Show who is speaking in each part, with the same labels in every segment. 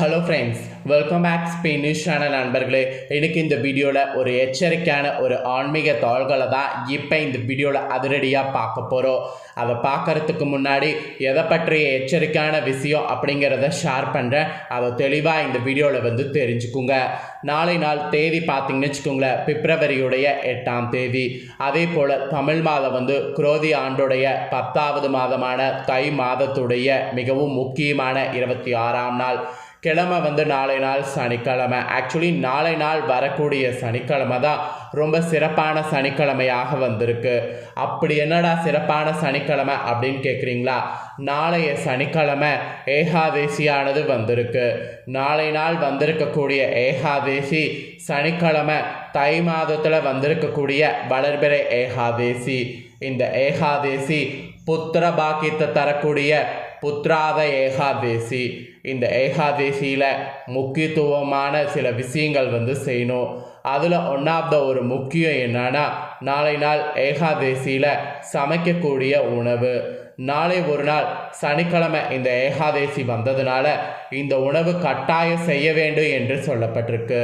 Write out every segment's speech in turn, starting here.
Speaker 1: Hello friends welcome back Spanish channel நண்பர்களே. இன்னைக்கு இந்த வீடியோவில் ஒரு எச்சரிக்கையான ஒரு ஆன்மீக தாள்களை தான் இப்போ இந்த வீடியோவில் அதிரடியாக பார்க்க போகிறோம் அதை பார்க்கறதுக்கு முன்னாடி எதை பற்றிய எச்சரிக்கையான விஷயம் அப்படிங்கிறத ஷேர் பண்ணுறேன் அதை தெளிவாக இந்த வீடியோவில் வந்து தெரிஞ்சுக்குங்க. நாளை நாள் தேதி பார்த்தீங்கன்னு வச்சுக்கோங்களேன் பிப்ரவரியுடைய எட்டாம் தேதி. அதே போல் தமிழ் மாதம் வந்து குரோதி ஆண்டுடைய பத்தாவது மாதமான தை மாதத்துடைய மிகவும் முக்கியமான இருபத்தி ஆறாம் நாள். கிழமை வந்து நாளை நாள் சனிக்கிழமை. ஆக்சுவலி நாளை நாள் வரக்கூடிய சனிக்கிழமை தான் ரொம்ப சிறப்பான சனிக்கிழமையாக வந்திருக்கு. அப்படி என்னடா சிறப்பான சனிக்கிழமை அப்படின்னு கேட்குறீங்களா நாளைய சனிக்கிழமை ஏகாதேசியானது வந்திருக்கு. நாளை நாள் வந்திருக்கக்கூடிய ஏகாதேசி சனிக்கிழமை தை மாதத்தில் வந்திருக்கக்கூடிய வளர்பிறை ஏகாதேசி. இந்த ஏகாதேசி புத்திர பாக்கியத்தை தரக்கூடிய புத்ராத ஏகாதேசி. இந்த ஏகாதேசியில் முக்கியத்துவமான சில விஷயங்கள் வந்து செய்யணும். அதில் ஒன் ஆஃப் த ஒரு முக்கியம் என்னன்னா நாளை நாள் ஏகாதேசியில் சமைக்கக்கூடிய உணவு. நாளை ஒரு நாள் சனிக்கிழமை இந்த ஏகாதேசி வந்ததுனால இந்த உணவு கட்டாயம் செய்ய வேண்டும் என்று சொல்லப்பட்டிருக்கு.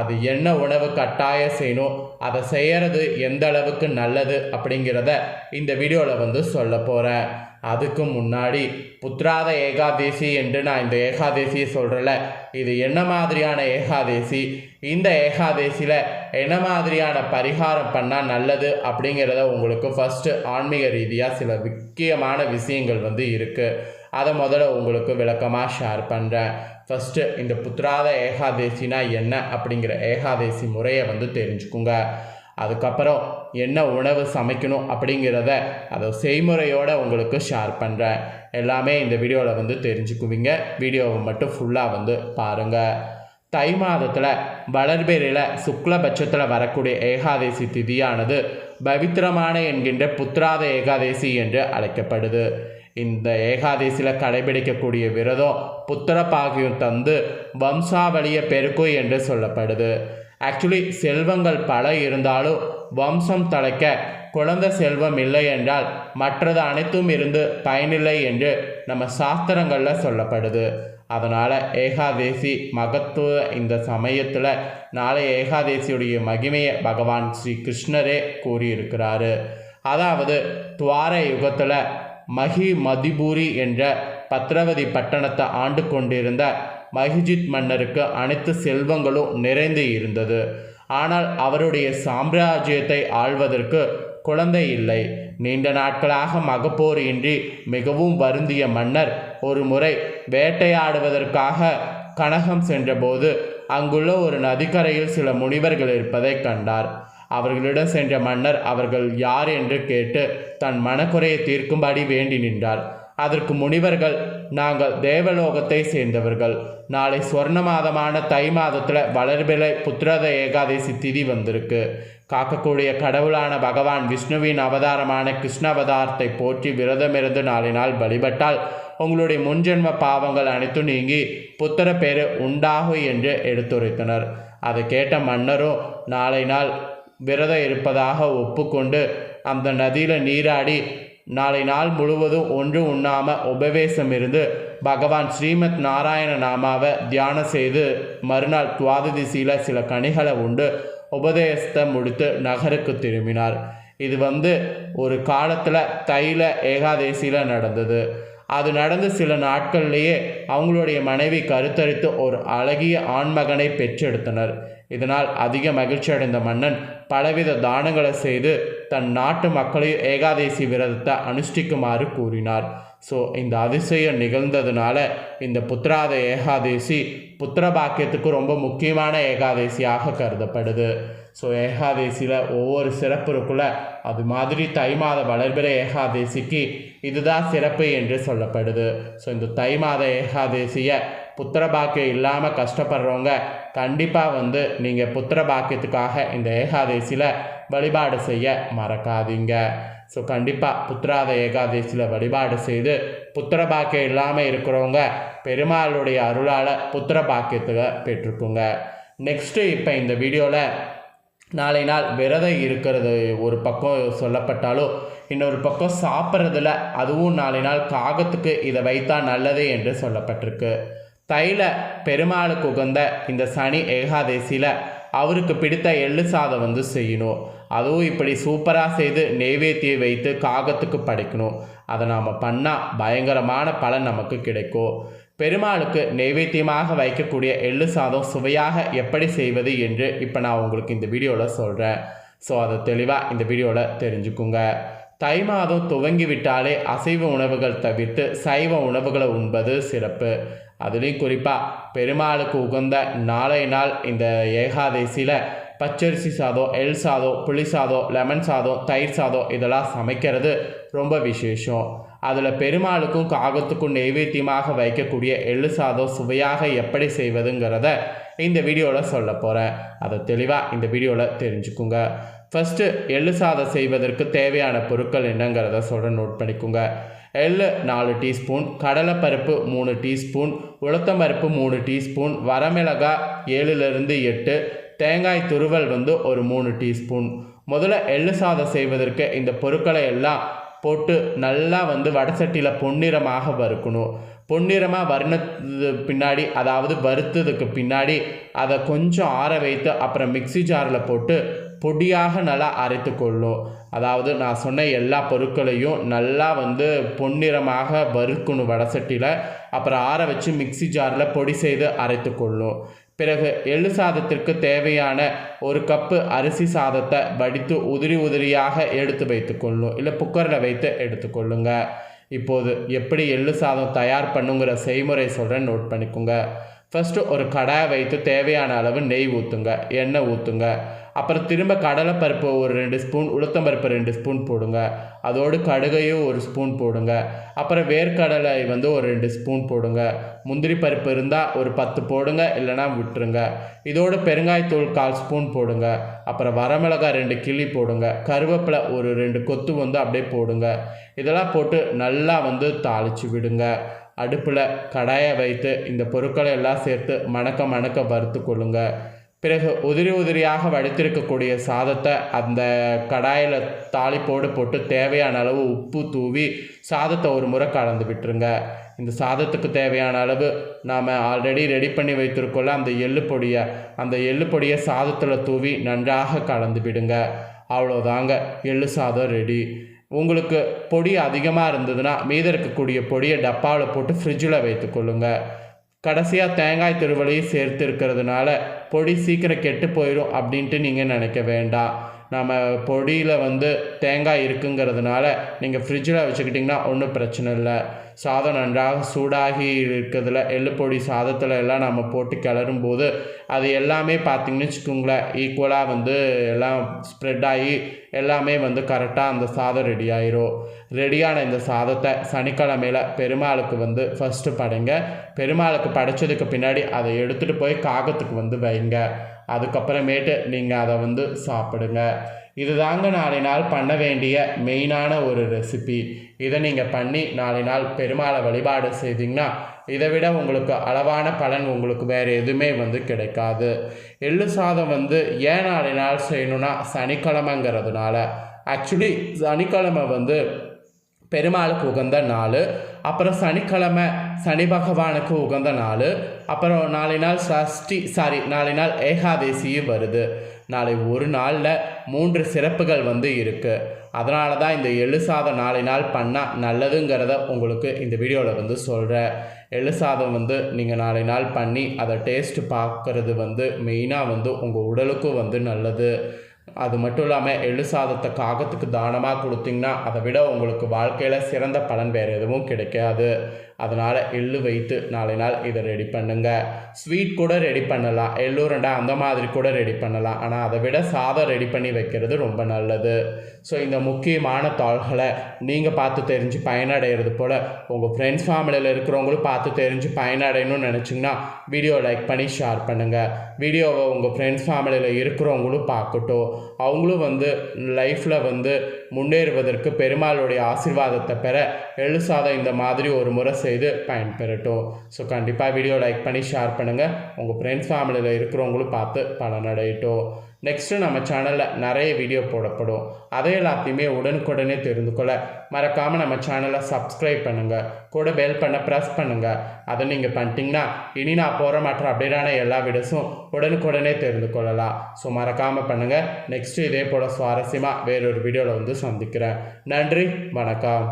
Speaker 1: அது என்ன உணவு கட்டாயம் செய்யணும் அதை செய்கிறது எந்த அளவுக்கு நல்லது அப்படிங்கிறத இந்த வீடியோவில் வந்து சொல்ல போகிறேன் அதுக்கு முன்னாடி புத்ராத ஏகாதேசி என்று நான் இந்த ஏகாதேசியை சொல்கிறல இது என்ன மாதிரியான ஏகாதேசி? இந்த ஏகாதேசியில் என்ன மாதிரியான பரிகாரம் பண்ணால் நல்லது அப்படிங்கிறத உங்களுக்கு ஃபஸ்ட்டு ஆன்மீக ரீதியாக சில முக்கியமான விஷயங்கள் வந்து இருக்குது அதை முதல்ல உங்களுக்கு விளக்கமாக ஷேர் பண்ணுறேன் ஃபஸ்ட்டு இந்த புத்ராத ஏகாதேசினா என்ன அப்படிங்கிற ஏகாதேசி முறையை வந்து தெரிஞ்சுக்குங்க. அதுக்கப்புறம் என்ன உணவு சமைக்கணும் அப்படிங்கிறத அதை செய்முறையோடு உங்களுக்கு ஷேர் பண்ணுறேன் எல்லாமே இந்த வீடியோவில் வந்து தெரிஞ்சுக்குவீங்க. வீடியோவை மட்டும் ஃபுல்லாக வந்து பாருங்கள் தை மாதத்தில் வளர்பெரியில் சுக்லபட்சத்தில் வரக்கூடிய ஏகாதேசி திதியானது பவித்திரமான என்கின்ற புத்ராத ஏகாதேசி என்று அழைக்கப்படுது. இந்த ஏகாதேசியில் கடைபிடிக்கக்கூடிய விரதம் புத்திர பாகியம் தந்து வம்சாவளிய பெருக்கும் என்று சொல்லப்படுது. ஆக்சுவலி செல்வங்கள் பல இருந்தாலும் வம்சம் தலைக்க குழந்தை செல்வம் இல்லை என்றால் மற்றது அனைத்தும் இருந்து பயனில்லை என்று நம்ம சாஸ்திரங்களில் சொல்லப்படுது. அதனால் ஏகாதேசி மகத்துவ இந்த சமயத்தில் நாளை ஏகாதேசியுடைய மகிமையை பகவான் ஸ்ரீ கிருஷ்ணரே கூறியிருக்கிறாரு. அதாவது துவார யுகத்தில் மகி மதிபூரி என்ற பத்ரவதி பட்டணத்தை ஆண்டு கொண்டிருந்த மகிஜித் மன்னருக்கு அனைத்து செல்வங்களும் நிறைந்து இருந்தது. ஆனால் அவருடைய சாம்ராஜ்யத்தை ஆள்வதற்கு குழந்தை இல்லை. நீண்ட நாட்களாக மகப்போர் இன்றி மிகவும் வருந்திய மன்னர் ஒரு முறை வேட்டையாடுவதற்காக கனகம் சென்றபோது அங்குள்ள ஒரு நதிக்கரையில் சில முனிவர்கள் இருப்பதை கண்டார். அவர்களிடம் சென்ற மன்னர் அவர்கள் யார் என்று கேட்டு தன் மனக்குறையை தீர்க்கும்படி வேண்டி நின்றார். அதற்கு முனிவர்கள் நாங்கள் தேவலோகத்தை சேர்ந்தவர்கள். நாளை சொர்ண மாதமான தை மாதத்தில் வளர்பிலை புத்திரத ஏகாதசி திதி வந்திருக்கு. காக்கக்கூடிய கடவுளான பகவான் விஷ்ணுவின் அவதாரமான கிருஷ்ண அவதாரத்தை போற்றி விரதமிருந்து நாளை நாள் வழிபட்டால் உங்களுடைய முன்ஜென்ம பாவங்கள் அனைத்தும் நீங்கி புத்திர பேரு உண்டாகும் என்று எடுத்துரைத்தனர். அதை கேட்ட மன்னரும் நாளை நாள் விரதம் இருப்பதாக ஒப்புக்கொண்டு அந்த நதியில் நீராடி நாளை நாள் முழுவதும் ஒன்று உண்ணாம உபவேசம் இருந்து பகவான் ஸ்ரீமத் நாராயண நாமாவை தியானம் செய்து மறுநாள் துவாததிசியில் சில கனிகளை உண்டு உபதேசத்தை முடித்து நகருக்கு திரும்பினார். இது வந்து ஒரு காலத்தில் தைல ஏகாதேசியில் நடந்தது. அது நடந்து சில நாட்கள்லேயே அவங்களுடைய மனைவி கருத்தரித்து ஒரு அழகிய ஆண்மகனை பெற்றெடுத்தனர். இதனால் அதிக மகிழ்ச்சி அடைந்த மன்னன் பலவித தானங்களை செய்து தன் நாட்டு மக்களையும் ஏகாதேசி விரதத்தை அனுஷ்டிக்குமாறு கூறினார். ஸோ இந்த அதிசயம் நிகழ்ந்ததுனால இந்த புத்திராத ஏகாதேசி புத்திர பாக்கியத்துக்கு ரொம்ப முக்கியமான ஏகாதேசியாக கருதப்படுது. ஸோ ஏகாதேசியில் ஒவ்வொரு சிறப்பு இருக்குள்ள அது மாதிரி தை மாத வளர்பிற ஏகாதேசிக்கு இதுதான் சிறப்பு என்று சொல்லப்படுது. ஸோ இந்த தை மாத ஏகாதேசியை புத்திர பாக்கியம் இல்லாமல் கஷ்டப்படுறவங்க கண்டிப்பாக வந்து நீங்கள் புத்திர பாக்கியத்துக்காக இந்த ஏகாதேசியில் வழிபாடு செய்ய மறக்காதீங்க. ஸோ கண்டிப்பாக புத்திராத ஏகாதசியில் வழிபாடு செய்து புத்திர பாக்கியம் இல்லாமல் இருக்கிறவங்க பெருமாளுடைய அருளால் புத்திர பாக்கியத்தை பெற்றுக்குங்க. நெக்ஸ்ட்டு இப்போ இந்த வீடியோவில் நாளை நாள் விரதம் இருக்கிறது ஒரு பக்கம் சொல்லப்பட்டாலும் இன்னொரு பக்கம் சாப்பிட்றதுல அதுவும் நாளை நாள் காகத்துக்கு இதை வைத்தா நல்லது என்று சொல்லப்பட்டிருக்கு. தைல பெருமாளுக்கு உகந்த இந்த சனி ஏகாதசியில் அவருக்கு பிடித்த எள்ளு சாதம் வந்து செய்யணும். அதுவும் இப்படி சூப்பராக செய்து நெய்வேத்தியை வைத்து காகத்துக்கு படைக்கணும். அதை நாம் பண்ணால் பயங்கரமான பலன் நமக்கு கிடைக்கும். பெருமாளுக்கு நெய்வேத்தியமாக வைக்கக்கூடிய எள்ளு சாதம் சுவையாக எப்படி செய்வது என்று இப்போ நான் உங்களுக்கு இந்த வீடியோவில் சொல்கிறேன் ஸோ அதை தெளிவாக இந்த வீடியோவில் தெரிஞ்சுக்குங்க. தை மாதம் துவங்கி விட்டாலே அசைவ உணவுகள் தவிர்த்து சைவ உணவுகளை உண்பது சிறப்பு. அதுலேயும் குறிப்பாக பெருமாளுக்கு உகந்த நாளைய நாள் இந்த ஏகாதசியில் பச்சரிசி சாதம் எள் சாதம் புளி சாதம் லெமன் சாதம் தயிர் சாதம் இதெல்லாம் சமைக்கிறது ரொம்ப விசேஷம். அதில் பெருமாளுக்கும் காகத்துக்கும் நெய்வேத்தியமாக வைக்கக்கூடிய எள்ளு சாதம் சுவையாக எப்படி செய்வதுங்கிறத இந்த வீடியோவில் சொல்ல போகிறேன் அதை தெளிவாக இந்த வீடியோவில் தெரிஞ்சுக்குங்க. ஃபஸ்ட்டு எள்ளு சாதம் செய்வதற்கு தேவையான பொருட்கள் என்னங்கிறத சொல்கிற நோட் பண்ணிக்கோங்க. எள்ளு நாலு டீஸ்பூன் கடலைப்பருப்பு மூணு டீஸ்பூன் உளுத்தம்பருப்பு மூணு டீஸ்பூன் வரமிளகாய் ஏழுலேருந்து எட்டு தேங்காய் துருவல் வந்து ஒரு மூணு டீஸ்பூன். முதல்ல எள்ளு சாதம் செய்வதற்கு இந்த பொருட்களை எல்லாம் போட்டு நல்லா வந்து வடசட்டியில் பொன்னிறமாக வறுக்கணும். பொன்னிறமாக வறுனது பின்னாடி அதாவது வறுத்ததுக்கு பின்னாடி அதை கொஞ்சம் ஆற வைத்து அப்புறம் மிக்ஸி ஜாரில் போட்டு பொடியாக நல்லா அரைத்து கொள்ளும் அதாவது நான் சொன்ன எல்லா பொருட்களையும் நல்லா வந்து பொன்னிறமாக வறுக்கணும் வடசட்டியில் அப்புறம் ஆற வச்சு மிக்ஸி ஜாரில் பொடி செய்து அரைத்து கொள்ளும் பிறகு எள்ளு சாதத்திற்கு தேவையான ஒரு கப்பு அரிசி சாதத்தை வடித்து உதிரி உதிரியாக எடுத்து வைத்துக்கொள்ளும் இல்லை குக்கரில் வைத்து எடுத்துக்கொள்ளுங்க இப்போது எப்படி எள்ளு சாதம் தயார் பண்ணுங்கிற செய்முறை சொல்கிறேன் நோட் பண்ணிக்கோங்க. ஃபஸ்ட்டு ஒரு கடாயை வைத்து தேவையான அளவு நெய் ஊற்றுங்க எண்ணெய் ஊற்றுங்க அப்புறம் திரும்ப கடலைப்பருப்பு ஒரு ரெண்டு ஸ்பூன் உளுத்தம்பருப்பு ரெண்டு ஸ்பூன் போடுங்க. அதோடு கடுகையும் ஒரு ஸ்பூன் போடுங்க. அப்புறம் வேர்க்கடலை வந்து ஒரு ரெண்டு ஸ்பூன் போடுங்க. முந்திரி பருப்பு இருந்தால் ஒரு பத்து போடுங்க இல்லைனா விட்டுருங்க. இதோடு பெருங்காயத்தூள் கால் ஸ்பூன் போடுங்க. அப்புறம் வரமிளகாய் ரெண்டு கிள்ளி போடுங்க. கருவேப்பிலை ஒரு ரெண்டு கொத்து வந்து அப்படியே போடுங்க. இதெல்லாம் போட்டு நல்லா வந்து தாளித்து விடுங்க. அடுப்பில் கடாயை வைத்து இந்த பொருட்களை எல்லாம் சேர்த்து மணக்க மணக்க வறுத்து கொள்ளுங்கள் பிறகு உதிரி உதிரியாக வடித்திருக்கக்கூடிய சாதத்தை அந்த கடாயில் தாளிப்போடு போட்டு தேவையான அளவு உப்பு தூவி சாதத்தை ஒரு முறை கலந்து விட்டுருங்க. இந்த சாதத்துக்கு தேவையான அளவு நாம் ஆல்ரெடி ரெடி பண்ணி வைத்திருக்கோம்ல அந்த எள்ளு பொடியை அந்த எள்ளு பொடியை சாதத்தில் தூவி நன்றாக கலந்து விடுங்க. அவ்வளோதாங்க எள்ளு சாதம் ரெடி உங்களுக்கு பொடி அதிகமாக இருந்ததுன்னா மீத இருக்கக்கூடிய பொடியை டப்பாவில் போட்டு ஃப்ரிட்ஜில் வைத்துக்கொள்ளுங்கள் கடைசியாக தேங்காய் திருவலையும் சேர்த்து இருக்கிறதுனால பொடி சீக்கிரம் கெட்டு போயிடும் அப்படின்ட்டு நீங்கள் நினைக்க வேண்டாம். நம்ம பொடியில் வந்து தேங்காய் இருக்குங்கிறதுனால நீங்கள் ஃப்ரிட்ஜில் வச்சுக்கிட்டிங்கன்னா ஒன்றும் பிரச்சனை இல்லை. சாதம் நன்றாக சூடாகி இருக்கிறதுல எள்ளுப்பொடி சாதத்தில் எல்லாம் நம்ம போட்டு கிளறும் போது அது எல்லாமே பார்த்திங்கன்னு வச்சுக்கோங்களேன் ஈக்குவலாக வந்து எல்லாம் ஸ்ப்ரெட் ஆகி எல்லாமே வந்து கரெக்டாக அந்த சாதம் ரெடி ஆயிரும். ரெடியான இந்த சாதத்தை சனிக்கிழமையில் பெருமாளுக்கு வந்து ஃபஸ்ட்டு படைங்க. பெருமாளுக்கு படைச்சதுக்கு பின்னாடி அதை எடுத்துகிட்டு போய் காகத்துக்கு வந்து வைங்க. அதுக்கப்புறமேட்டு நீங்கள் அதை வந்து சாப்பிடுங்க. இதுதாங்க நாளை நாள் பண்ண வேண்டிய மெயினான ஒரு ரெசிபி இதை நீங்கள் பண்ணி நாளை நாள் பெருமாளை வழிபாடு செய்தீங்கன்னா இதை விட உங்களுக்கு அளவான பலன் உங்களுக்கு வேறு எதுவுமே வந்து கிடைக்காது. எள்ளு சாதம் வந்து ஏன் நாளை நாள் செய்யணும்னா சனிக்கிழமைங்கிறதுனால. ஆக்சுவலி சனிக்கிழமை வந்து பெருமாளுக்கு உகந்த நாள் அப்புறம் சனிக்கிழமை சனி பகவானுக்கு உகந்த நாள் அப்புறம் நாளை நாள் சஷ்டி சாரி நாளை நாள் ஏகாதேசியும் வருது. நாளை ஒரு நாளில் மூன்று சிறப்புகள் வந்து இருக்குது அதனால தான் இந்த எழுசாதம் நாளை நாள் பண்ணால் நல்லதுங்கிறத உங்களுக்கு இந்த வீடியோவில் வந்து சொல்கிறேன் எழுசாதம் வந்து நீங்கள் நாளை நாள் பண்ணி அதை டேஸ்ட் பார்க்குறது வந்து மெயினாக வந்து உங்கள் உடலுக்கும் வந்து நல்லது. அது மட்டும் இல்லாமல் எள்ளு சாதத்தை காகத்துக்கு தானமாக கொடுத்தீங்கன்னா அதை விட உங்களுக்கு வாழ்க்கையில் சிறந்த பலன் வேறு எதுவும் கிடைக்காது. அதனால் எள்ளு வைத்து நாளை நாள் இதை ரெடி பண்ணுங்க. ஸ்வீட் கூட ரெடி பண்ணலாம். எள்ளுருண்டை அந்த மாதிரி கூட ரெடி பண்ணலாம். ஆனால் அதை விட சாதம் ரெடி பண்ணி வைக்கிறது ரொம்ப நல்லது. ஸோ இந்த முக்கியமான தாள்களை நீங்கள் பார்த்து தெரிஞ்சு பயனடைகிறது போல் உங்கள் ஃப்ரெண்ட்ஸ் ஃபேமிலியில் இருக்கிறவங்களும் பார்த்து தெரிஞ்சு பயனடையணும்னு நினச்சிங்கன்னா வீடியோ லைக் பண்ணி ஷேர் பண்ணுங்கள் வீடியோவை உங்கள் ஃப்ரெண்ட்ஸ் ஃபேமிலியில் இருக்கிறவங்களும் பார்க்கட்டும். அவங்களும் வந்து லைஃப்பில் வந்து முன்னேறுவதற்கு பெருமாளுடைய ஆசீர்வாதத்தை பெற எழுசாதம் இந்த மாதிரி ஒரு முறை செய்து பயன்பெறட்டும். ஸோ கண்டிப்பாக வீடியோ லைக் பண்ணி ஷேர் பண்ணுங்கள் உங்கள் ஃப்ரெண்ட்ஸ் ஃபேமிலியில் இருக்கிறவங்களும் பார்த்து பலனடையட்டும். நெக்ஸ்ட்டு நம்ம சேனலில் நிறைய வீடியோ போடப்படும். அதை எல்லாத்தையுமே உடனுக்குடனே தெரிந்து கொள்ள மறக்காமல் நம்ம சேனலை சப்ஸ்கிரைப் பண்ணுங்கள் கூட பெல் பண்ண ப்ரெஸ் பண்ணுங்கள் அதை நீங்கள் பண்ணிட்டீங்கன்னா இனி நான் போகிற மற்ற அப்டேட்டான எல்லா வீடியோஸும் உடனுக்குடனே தெரிந்து கொள்ளலாம். ஸோ மறக்காமல் பண்ணுங்கள் நெக்ஸ்ட்டு இதே போல் சுவாரஸ்யமாக வேறொரு வீடியோவில் வந்து சந்திக்கிறேன். நன்றி வணக்கம்.